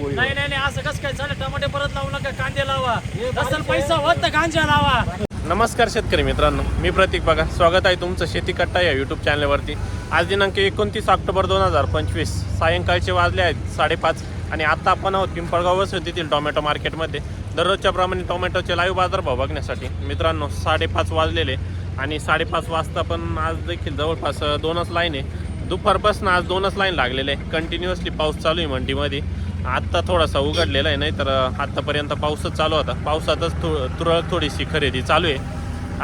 नाही नाही नाही असं कसं काय? चालेल टमाटे परत लावू नका कांदे लावा. असेल पैसा होत तर गांजा लावा. नमस्कार शेतकरी मित्रांनो मी प्रतीक बघा. स्वागत आहे तुमचं शेती कट्टा या यूट्यूब चॅनलवरती आज दिनांक एकोणतीस ऑक्टोबर दोन हजार पंचवीस. सायंकाळचे वाजले आहेत साडेपाच. आणि आता आपण आहोत पिंपळगाव वसतीतील टोमॅटो मार्केटमध्ये. दररोजच्या प्रमाणे टोमॅटोचे लाईव्ह बाजारभाव बघण्यासाठी. मित्रांनो साडेपाच वाजलेले. आणि साडेपाच वाजता पण आज देखील जवळपास दोनच लाईन आहे. दुपारपासून आज दोनच लाईन लागलेले. आहे कंटिन्युअसली पाऊस चालू आहे मंडीमध्ये. आत्ता थोडासा उघडलेला आहे नाही तर आत्तापर्यंत पाऊसच चालू होता. पावसातच थो तुरळक थोडीशी खरेदी चालू आहे.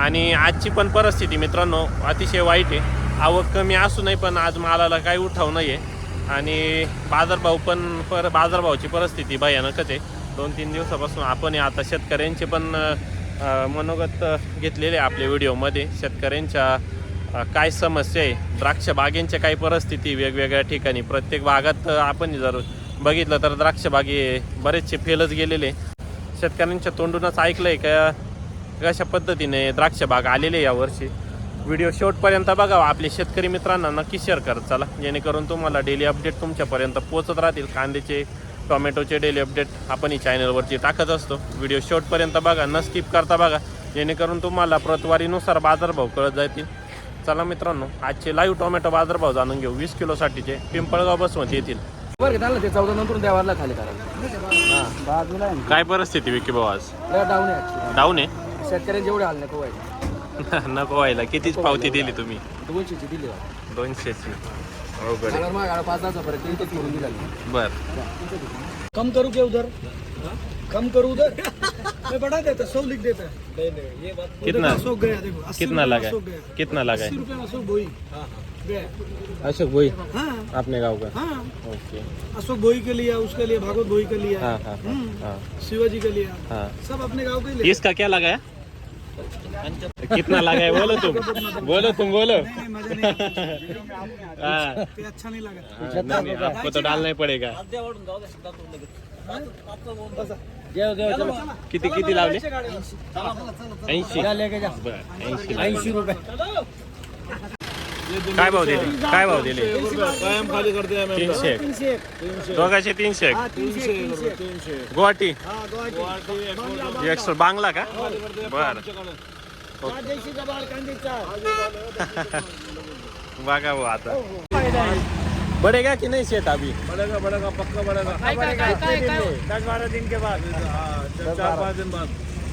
आणि आजची पण परिस्थिती मित्रांनो अतिशय वाईट आहे. आवक कमी असू नये पण आज मालाला काही उठाव नाही आहे आणि बाजारभाव पण पर बाजारभावाची परिस्थिती भयानकच आहे. दोन तीन दिवसापासून आपणही आता शेतकऱ्यांचे पण मनोगत घेतलेले आहे आपल्या व्हिडिओमध्ये. शेतकऱ्यांच्या काय समस्या आहे? द्राक्ष बागेंच्या काही परिस्थिती वेगवेगळ्या ठिकाणी. प्रत्येक भागात आपण जर बघितलं तर द्राक्ष बागे बरेचसे फेलच गेलेले. शेतकऱ्यांच्या तोंडूनच ऐकलं आहे का कशा पद्धतीने द्राक्ष बाग आलेले आहे यावर्षी व्हिडिओ शेवटपर्यंत बघावा आपले शेतकरी मित्रांना नक्की शेअर करत चला. जेणेकरून तुम्हाला डेली अपडेट तुमच्यापर्यंत पोहोचत राहतील. कांद्याचे टोमॅटोचे डेली अपडेट आपण ही चॅनलवरती टाकत असतो. व्हिडिओ शेवटपर्यंत बघा न स्किप करता बघा. जेणेकरून तुम्हाला प्रतवारीनुसार बाजारभाव कळत जातील. चला मित्रांनो आजचे लाईव्ह टोमॅटो बाजारभाव जाणून घेऊ. वीस किलोसाठीचे पिंपळगाव बसवंत येतील. बरं का ते चौदा नंतर खाली करायला. बाजूला आहे काय परिस्थिती विकी भाऊ आज? ना डाऊन आहे actually. डाऊन आहे? शेतकऱ्यांचे एवढे हाल नको व्हायचे नको व्हायला. कितीच पावती दिली तुम्ही? दोनशेची दिली दोनशेची. अवघड मग पाच दहाचा फरक इथंच करून दिला बर. कम करूँ क्या उधर कम करूँ उधर। मैं बढ़ा देता सौ लिख देता। कितना अशोक गया देखो कितना लगा है? कितना लगा अस्सी है रुपये अशोक भोई गया। अशोक भाई हाँ। अपने गाँव का हाँ। ओके। अशोक भोई के लिया उसके लिए भागवत भोई के लिया हाँ हाँ हाँ हम्म, हाँ। शिवाजी के हाँ। सब अपने गाँव के लिए। इसका क्या लगा है? कितना लगा है? बोलो तुम। बोलो तुम बोलो। नहीं नहीं हाँ। ये अच्छा नहीं लगा। हाँ, नहीं, नहीं, आपको तो डालना ही पडेगा। किती किती लावले? ऐंशी ऐंशी. ऐंशी. रुपये. काय भाव दिले? काय भाव दिले? कायम खाली करते हैं तीनशे. दोघांचे तीनशे हाँ गुवाहाटी. हाँ एक्सो बांगला का? बर. बघा भाऊ आता. बडेगा की नाही शेत अभी? बढ़ेगा बढ़ेगा पक्का बढ़ेगा। काय काय काय काय काय दस बारह दिन के बाद। हाँ, चार पाँच दिन बाद।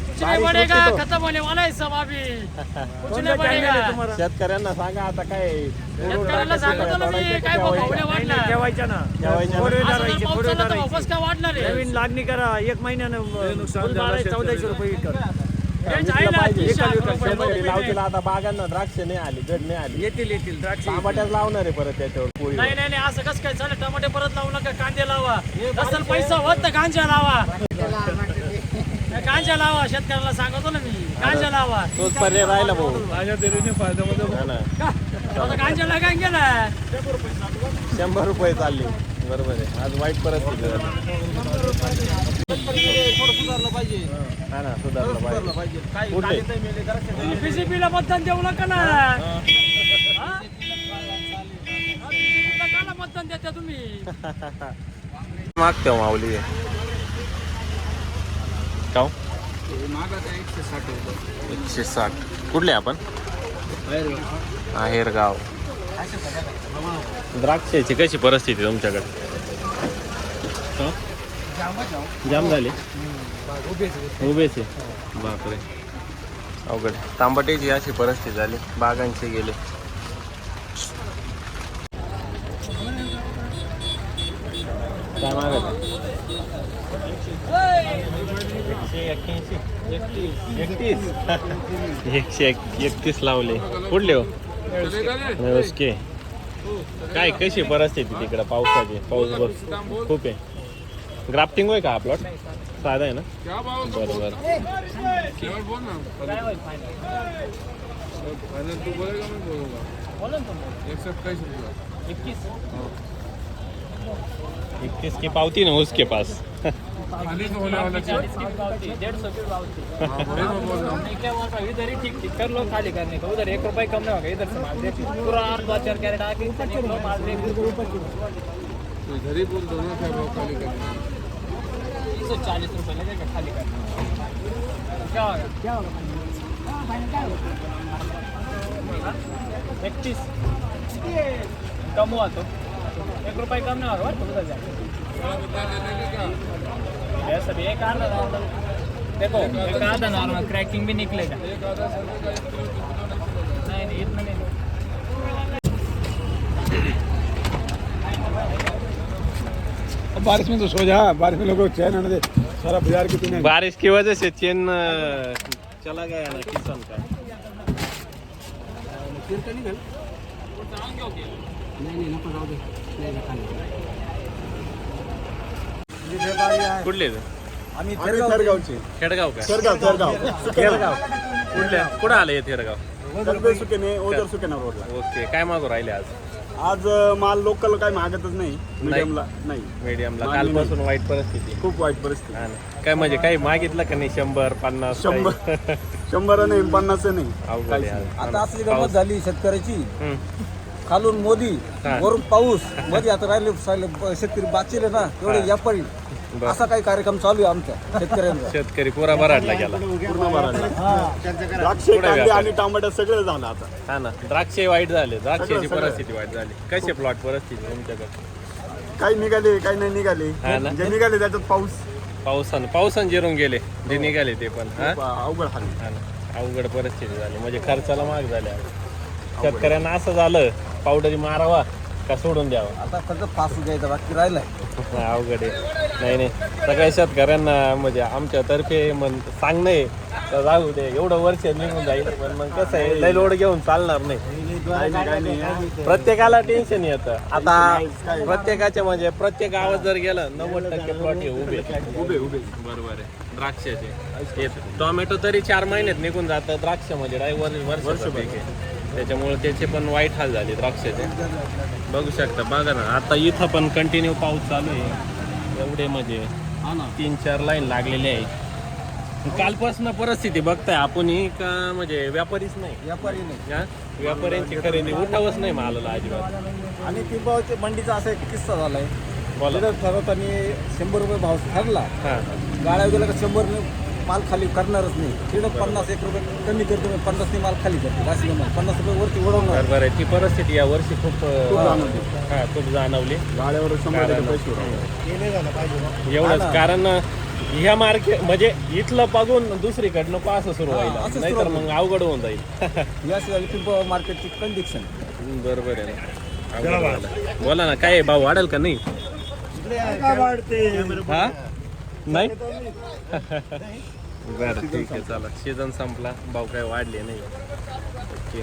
कुछ नहीं बढ़ेगा खत्म होने वाला है सब अभी। कुछ नहीं बढ़ेगा। शेतकऱ्यांना सांगा आता काय शेतकऱ्याला सांगतो ना मी काय भाव भावने वाढला ठेवायचा ना. ठेवायच्या ना. व्हीलर असं जर राहायची पाऊस फोर चालला व्हीलर तर वापस काय वाढणार आहे? नवीन लागणी करा एक महिन्यानं नुकसान चौदाशे रुपये लिटर रेंज आहे ना तीनशे अकरा रुपये शेतकरी लावतील आता बागांना द्राक्ष नाही आली गड नाही आली. येतील येतील. द्राक्ष टमाट्यात लावणार आहे परत त्याच्यावर पोळी. नाही नाही नाही. असं कसं काय? टमाटे परत लावू नका. कांदे लावा. असेल पैसा होत तर गांजा लावा. गांजा लावा शेतकऱ्याला सांगतो ना मी. गांजा लावा. तोच पर्याय राहिला भाऊ. माझ्या गांजा लागायला ना शंभर रुपये चालली. बरोबर आहे. आज वाईट पाहिजे हा ना सुधारलं पाहिजे. बीजेपीला मतदान देऊ नका ना. हा? BJP ला काला मतदान देता तुम्ही? मागते हो माऊली. का हो? एकशे साठ रुपये एकशे साठ. कुठले आपण? आहेरगाव. द्राक्षाची कशी परिस्थिती तुमच्याकडे? जाम झाली? उभेच आहे. बापरे. अवघड तांबटेची अशी परिस्थिती झाली. बागांचे गेले. काय मागत एकशे एकतीस. एकशे एक- एकतीस लावले. कुठले हो. नमस्के काय कशी परिस्थिती तिकडं? पावसाची पाऊस बस. खूप आहे. ग्राफ्टिंग होय का प्लॉट साधा आहे ना? बरं बरं. इक्कीस की पावती ना उसके पास? इधर ही ठीक ठीक कर लो खाली करने का। उधर एक रुपये कम नहीं होगा इधर से माल देती पूरा आठ दो चार कैरेट आके ऊपर चलो माल दे। घरी बोल दोनों क्या भाव खाली करना एकशे चाळीस रुपये लगेच का खाली कर क्या होगा? एकतीस कम हुआ तो। एक रुपये कम नहीं होगा तो उधर जाए ये सब एक आधा नॉर्मल देखो एक आधा नॉर्मल क्रैकिंग भी निकलेगा नहीं नहीं इतना नहीं अब बारिश में तो सो जा बारिश में लोगों को चैन आने दे सारा बाजार की तूने बारिश की वजह से चेन चला गया ना किसान का कुठले ते? आम्ही थेरगावचे. खेडगाव का? थेरगाव थेरगाव. खेडगाव कुठल्या? कुठं आलं हे कर्वे सुकेने ओझर सुकेना रोडला ओके काय मागू राहिले आज? आज अं, माल लोकल काय मागतच नाही. मीडियमला नाही. मीडियमला मागणी कालपासून वाईट परिस्थिती. खूप वाईट परिस्थिती. हा ना. काय म्हणजे काही मागितलं का नाही? शंभर पन्नास शंभर काही? शंभर नाही पन्नास नाही. अवघड आहे आज. आता. असली गमत. झाली शेतकऱ्याची. हम्म. खालून मोदी हा. वरून पाऊस. मध्ये आता राहिले साले शेतकरी बाचीले ना तेवढे हा. व्यापारी. असा काही कार्यक्रम चालू आहे आमचा शेतकऱ्यांचा. शेतकरी पुरा बराडला गेला. पूर्ण द्राक्ष पुढे कांदे व्यापार. आणि टमाटर सगळं झालं आता. हा ना. द्राक्षे वाईट झाले. द्राक्षाची सगळं. परिस्थिती वाईट झाली. कसे प्लॉट परिस्थिती तुमच्याकडे? काही निघाले काही नाही निघाले. हा ना. जे निघाले त्याच्यात पाऊस. पावसानं पावसानं जिरून गेले. जे निघाले ते पण हा? खूप अवघड हाल. हा ना. अवघड परिस्थिती झाली. म्हणजे खर्चाला महाग झाल्या शेतकऱ्यांना असं झालं पावडरी मारावा. का सोडून द्यावा? आता फक्त फास द्यायचा बाकी राहिलाय. अवघड आहे. नाही नाही. सगळ्या शेतकऱ्यांना म्हणजे आमच्या तर्फे म्हण सांगणं आहे. तर जाऊ दे एवढं वर्ष निघून जाईल पण मग कसं आहे लय लोड घेऊन चालणार नाही. प्रत्येकाला टेन्शन येतं. आता प्रत्येकाच्या म्हणजे प्रत्येक गावात जर गेलं नव्वद टक्के प्लॉट हे उभे. उभे उभे. बरोबर आहे. द्राक्षाचे. टोमॅटो तरी चार महिन्यात निघून जातं द्राक्ष म्हणजे वर वर्ष पीक आहे त्याच्यामुळे त्याचे पण वाईट हाल झाले द्राक्षाचे. बघू शकता बघा ना. आता इथं पण कंटिन्यू पाऊस चालू आहे. एवढे म्हणजे तीन चार लाईन लागलेले आहे कालपासून परिस्थिती बघताय आपण ही का म्हणजे व्यापारीच नाही? व्यापारी नाही? व्यापाऱ्यांची खरेदी उठावच नाही मालाला अजिबात. आणि पिंपळाच्या मंडीचा असा एक किस्सा झालाय. बोला. ठरवताना शंभर रुपये भाव ठरला. हा. गाड्या गेला का शंभर माल खाली करणारच नाही. तिथं पन्नास एक रुपये कमी करतो पन्नास माल खाली करतो. राशी माल पन्नास रुपये वरती उडवणार. बरोबर आहे. ती परिस्थिती या वर्षी खूप खूप जाणवली. हा खूप जाणवली. गाड्यावर शंभर कारण- टक्के पैसे उडवले. एवढंच. कारण ह्या मार्केट म्हणजे इथलं बघून दुसरीकडनं पा असं सुरू हा, व्हायला असंच नाहीतर सुरू मग अवघड होऊन जाईल. याशिवाय पिंपळ मार्केटची कंडिक्शन बरोबर आहे ना. अवघड व्हायला. बोला ना काय आहे, भाव वाढेल का नाही? हा? नाही. बरं ठीक आहे चला. सीझन संपला. भाव काय वाढले नाही. ओके.